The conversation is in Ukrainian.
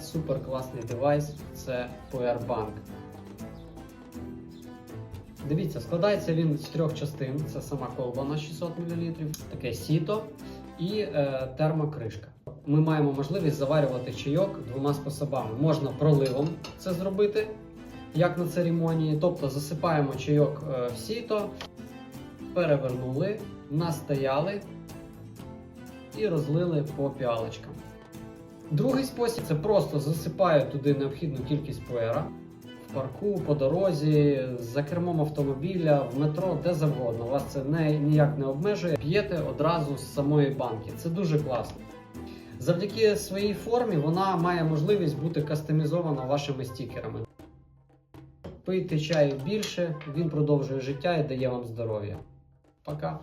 Супер класний девайс це Powerbank. Дивіться, складається він з трьох частин: це сама колба на 600 мл, таке сіто і е, термокришка. Ми маємо можливість заварювати чайок двома способами. Можна проливом це зробити, як на церемонії, тобто засипаємо чайок е, в сіто, перевернули, настояли і розлили по піалочкам. Другий спосіб це просто засипаю туди необхідну кількість пуера в парку, по дорозі, за кермом автомобіля, в метро, де завгодно. Вас це не, ніяк не обмежує. П'єте одразу з самої банки. Це дуже класно. Завдяки своїй формі вона має можливість бути кастомізована вашими стікерами. Пийте чаю більше, він продовжує життя і дає вам здоров'я. Пока!